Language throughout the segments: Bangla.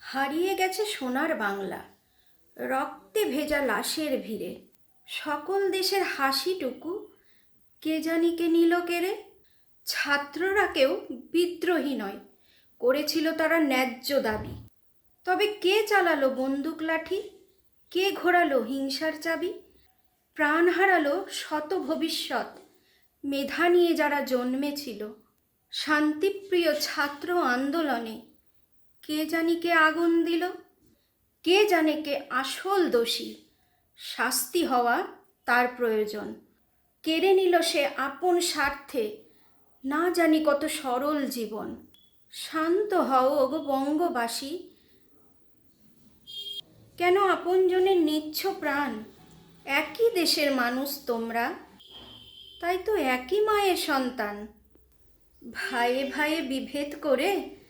হারিয়ে গেছে সোনার বাংলা। রক্তে ভেজা লাশের ভিড়ে। সকল দেশের হাসিটুকু কে জানি কে নিল কেড়ে ছাত্ররা কেউ বিদ্রোহী নয়, করেছিল তারা ন্যায্য দাবি। তবে কে চালালো বন্দুক লাঠি? কে ঘোরালো হিংসার চাবি? প্রাণ হারালো শত ভবিষ্যৎ। মেধা নিয়ে যারা জন্মেছিল, শান্তিপ্রিয় ছাত্র আন্দোলনে কে জানি কে আগুন দিল? কে জানে কে আসল দোষী? শাস্তি হওয়া তার প্রয়োজন। কেড়ে নিল সে আপন স্বার্থে। না জানি কত সরল জীবন। শান্ত হও ওগো বঙ্গবাসী। কেন আপনজনের নিচ্ছ প্রাণ? একই দেশের মানুষ তোমরা। তাই তো একই মায়ের সন্তান। ভাইয়ে ভাইয়ে বিভেদ করে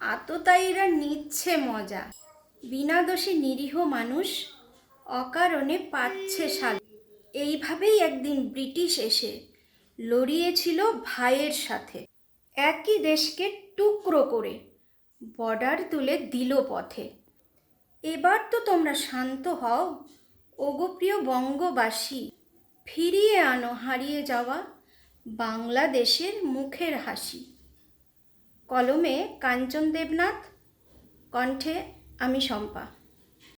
আততায়ীরা নিচ্ছে মজা। বিনা দোষে নিরীহ মানুষ অকারণে পাচ্ছে সাল এইভাবেই একদিন ব্রিটিশ এসে লড়িয়েছিল ভাইয়ের সাথে। একই দেশকে টুকরো করে বর্ডার তুলে দিল পথে। এবার তো তোমরা শান্ত হও, ওগো প্রিয় বঙ্গবাসী। ফিরিয়ে আনো হারিয়ে যাওয়া বাংলাদেশের মুখের হাসি। কলমে কাঞ্চন দেবনাথ কণ্ঠে আমি শম্পা।